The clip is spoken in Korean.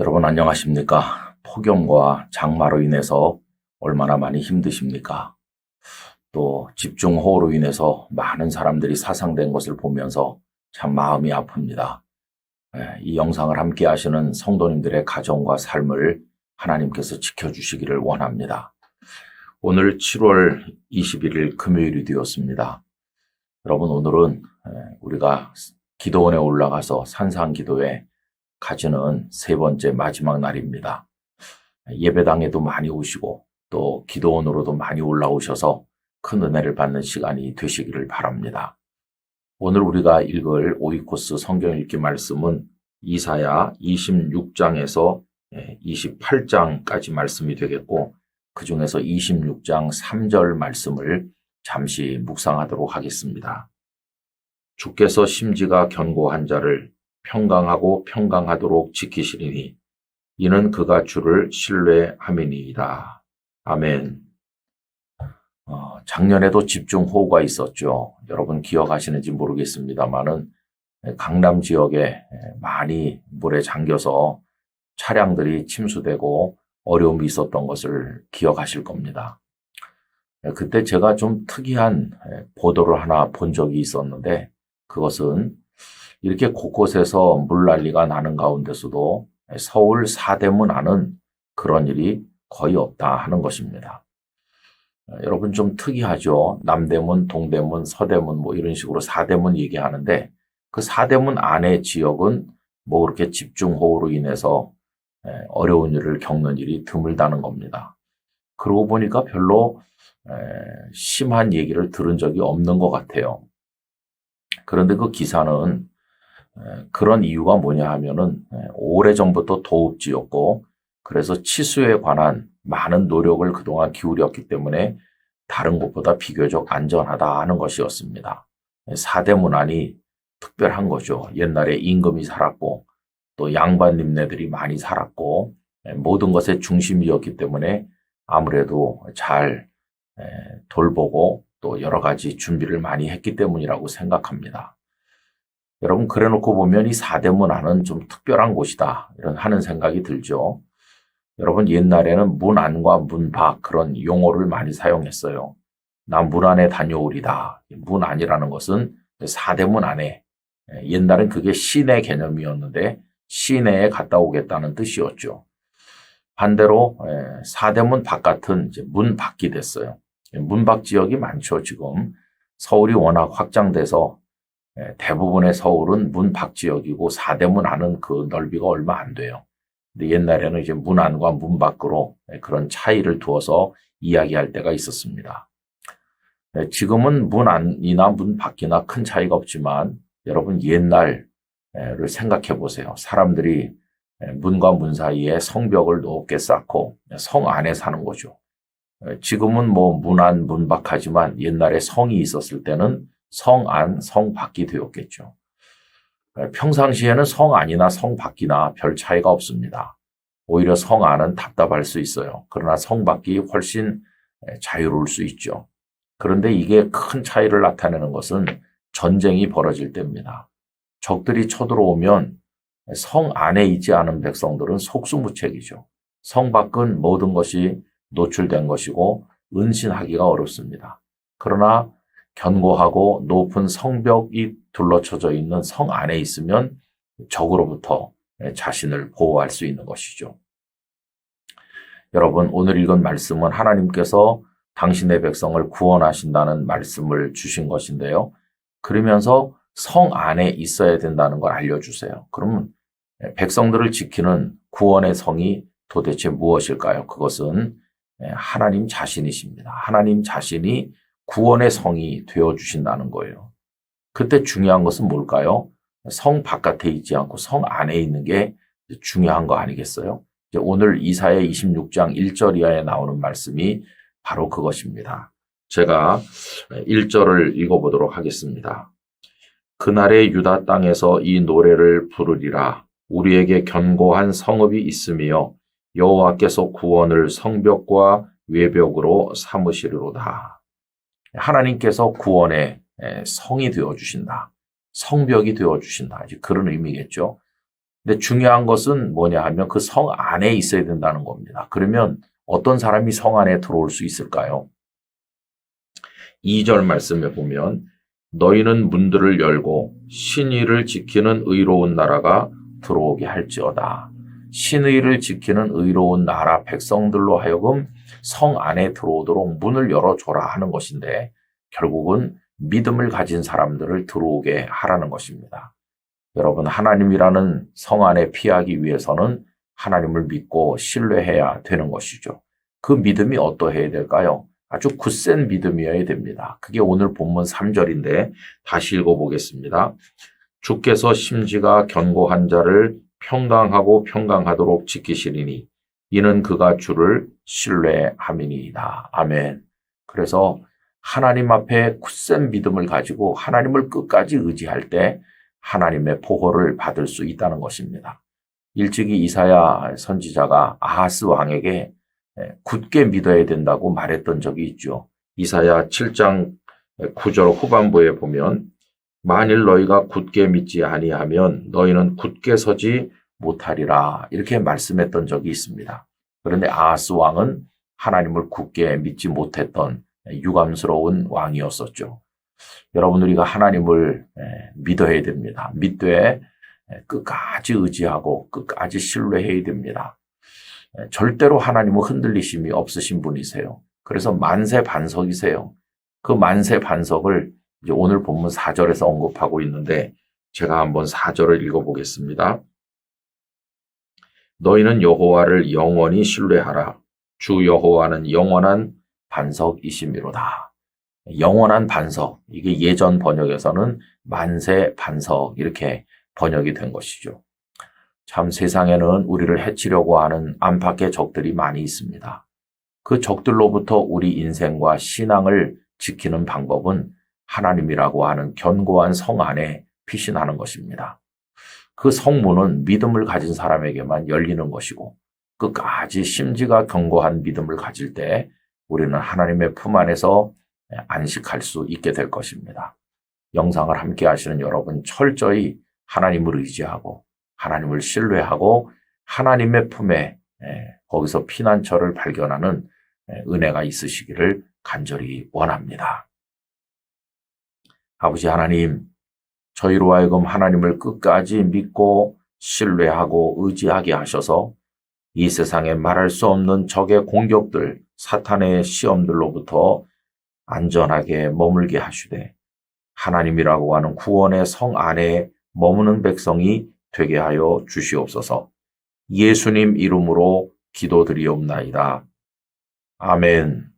여러분 안녕하십니까? 폭염과 장마로 인해서 얼마나 많이 힘드십니까? 또 집중호우로 인해서 많은 사람들이 사상된 것을 보면서 참 마음이 아픕니다. 예, 이 영상을 함께 하시는 성도님들의 가정과 삶을 하나님께서 지켜주시기를 원합니다. 오늘 7월 21일 금요일이 되었습니다. 여러분 오늘은 예, 우리가 기도원에 올라가서 산상 기도에 가지는 세 번째 마지막 날입니다. 예배당에도 많이 오시고 또 기도원으로도 많이 올라오셔서 큰 은혜를 받는 시간이 되시기를 바랍니다. 오늘 우리가 읽을 오이코스 성경 읽기 말씀은 이사야 26장에서 28장까지 말씀이 되겠고 그 중에서 26장 3절 말씀을 잠시 묵상하도록 하겠습니다. 주께서 심지가 견고한 자를 평강하고 평강하도록 지키시리니 이는 그가 주를 신뢰함이니이다. 아멘. 어, 작년에도 집중 호우가 있었죠. 여러분 기억하시는지 모르겠습니다만은 강남 지역에 많이 물에 잠겨서 차량들이 침수되고 어려움이 있었던 것을 기억하실 겁니다. 그때 제가 좀 특이한 보도를 하나 본 적이 있었는데 그것은 이렇게 곳곳에서 물난리가 나는 가운데서도 서울 사대문 안은 그런 일이 거의 없다 하는 것입니다. 여러분 좀 특이하죠. 남대문, 동대문, 서대문 뭐 이런 식으로 사대문 얘기하는데 그 사대문 안의 지역은 뭐 그렇게 집중호우로 인해서 어려운 일을 겪는 일이 드물다는 겁니다. 그러고 보니까 별로 심한 얘기를 들은 적이 없는 것 같아요. 그런데 그 기사는 그런 이유가 뭐냐 하면은 오래전부터 도읍지였고 그래서 치수에 관한 많은 노력을 그동안 기울였기 때문에 다른 곳보다 비교적 안전하다 하는 것이었습니다. 사대문안이 특별한 거죠. 옛날에 임금이 살았고 또 양반님네들이 많이 살았고 모든 것의 중심이었기 때문에 아무래도 잘 돌보고 또 여러 가지 준비를 많이 했기 때문이라고 생각합니다. 여러분 그래 놓고 보면 이 사대문 안은 좀 특별한 곳이다 이런 하는 생각이 들죠. 여러분 옛날에는 문 안과 문 밖 그런 용어를 많이 사용했어요. 나 문 안에 다녀오리다. 문 안이라는 것은 사대문 안에 옛날엔 그게 시내 개념이었는데 시내에 갔다 오겠다는 뜻이었죠. 반대로 사대문 바깥은 이제 문 밖이 됐어요. 문밖 지역이 많죠 지금 서울이 워낙 확장돼서 대부분의 서울은 문 밖 지역이고 사대문 안은 그 넓이가 얼마 안 돼요. 근데 옛날에는 이제 문 안과 문 밖으로 그런 차이를 두어서 이야기할 때가 있었습니다. 지금은 문 안이나 문 밖이나 큰 차이가 없지만 여러분 옛날을 생각해 보세요. 사람들이 문과 문 사이에 성벽을 높게 쌓고 성 안에 사는 거죠. 지금은 뭐 문 안, 문 밖하지만 옛날에 성이 있었을 때는 성 안, 성 밖이 되었겠죠. 평상시에는 성 안이나 성 밖이나 별 차이가 없습니다. 오히려 성 안은 답답할 수 있어요. 그러나 성 밖이 훨씬 자유로울 수 있죠. 그런데 이게 큰 차이를 나타내는 것은 전쟁이 벌어질 때입니다. 적들이 쳐들어오면 성 안에 있지 않은 백성들은 속수무책이죠. 성 밖은 모든 것이 노출된 것이고 은신하기가 어렵습니다. 그러나 견고하고 높은 성벽이 둘러쳐져 있는 성 안에 있으면 적으로부터 자신을 보호할 수 있는 것이죠. 여러분, 오늘 읽은 말씀은 하나님께서 당신의 백성을 구원하신다는 말씀을 주신 것인데요. 그러면서 성 안에 있어야 된다는 걸 알려주세요. 그러면 백성들을 지키는 구원의 성이 도대체 무엇일까요? 그것은 하나님 자신이십니다. 하나님 자신이 구원의 성이 되어 주신다는 거예요. 그때 중요한 것은 뭘까요? 성 바깥에 있지 않고 성 안에 있는 게 중요한 거 아니겠어요? 오늘 이사야 26장 1절 이하에 나오는 말씀이 바로 그것입니다. 제가 1절을 읽어보도록 하겠습니다. 그날의 유다 땅에서 이 노래를 부르리라. 우리에게 견고한 성읍이 있으며 여호와께서 구원을 성벽과 외벽으로 삼으시리로다. 하나님께서 구원의 성이 되어 주신다. 성벽이 되어 주신다. 이제 그런 의미겠죠. 근데 중요한 것은 뭐냐 하면 그 성 안에 있어야 된다는 겁니다. 그러면 어떤 사람이 성 안에 들어올 수 있을까요? 2절 말씀에 보면 너희는 문들을 열고 신의를 지키는 의로운 나라가 들어오게 할지어다. 신의를 지키는 의로운 나라 백성들로 하여금 성 안에 들어오도록 문을 열어줘라 하는 것인데 결국은 믿음을 가진 사람들을 들어오게 하라는 것입니다. 여러분, 하나님이라는 성 안에 피하기 위해서는 하나님을 믿고 신뢰해야 되는 것이죠. 그 믿음이 어떠해야 될까요? 아주 굳센 믿음이어야 됩니다. 그게 오늘 본문 3절인데 다시 읽어보겠습니다. 주께서 심지가 견고한 자를 평강하고 평강하도록 지키시리니 이는 그가 주를 신뢰함이니이다. 아멘. 그래서 하나님 앞에 굳센 믿음을 가지고 하나님을 끝까지 의지할 때 하나님의 보호를 받을 수 있다는 것입니다. 일찍이 이사야 선지자가 아하스 왕에게 굳게 믿어야 된다고 말했던 적이 있죠. 이사야 7장 9절 후반부에 보면 만일 너희가 굳게 믿지 아니하면 너희는 굳게 서지 못하리라 이렇게 말씀했던 적이 있습니다. 그런데 아하스 왕은 하나님을 굳게 믿지 못했던 유감스러운 왕이었었죠. 여러분 우리가 하나님을 믿어야 됩니다. 믿되 끝까지 의지하고 끝까지 신뢰해야 됩니다. 절대로 하나님은 흔들리심이 없으신 분이세요. 그래서 만세 반석이세요. 그 만세 반석을 이제 오늘 본문 4절에서 언급하고 있는데 제가 한번 4절을 읽어보겠습니다. 너희는 여호와를 영원히 신뢰하라. 주 여호와는 영원한 반석이심이로다. 영원한 반석. 이게 예전 번역에서는 만세 반석 이렇게 번역이 된 것이죠. 참 세상에는 우리를 해치려고 하는 안팎의 적들이 많이 있습니다. 그 적들로부터 우리 인생과 신앙을 지키는 방법은 하나님이라고 하는 견고한 성 안에 피신하는 것입니다. 그 성문은 믿음을 가진 사람에게만 열리는 것이고 끝까지 심지가 견고한 믿음을 가질 때 우리는 하나님의 품 안에서 안식할 수 있게 될 것입니다. 영상을 함께 하시는 여러분 철저히 하나님을 의지하고 하나님을 신뢰하고 하나님의 품에 거기서 피난처를 발견하는 은혜가 있으시기를 간절히 원합니다. 아버지 하나님, 저희로 하여금 하나님을 끝까지 믿고 신뢰하고 의지하게 하셔서 이 세상에 말할 수 없는 적의 공격들, 사탄의 시험들로부터 안전하게 머물게 하시되 하나님이라고 하는 구원의 성 안에 머무는 백성이 되게 하여 주시옵소서. 예수님 이름으로 기도드리옵나이다. 아멘.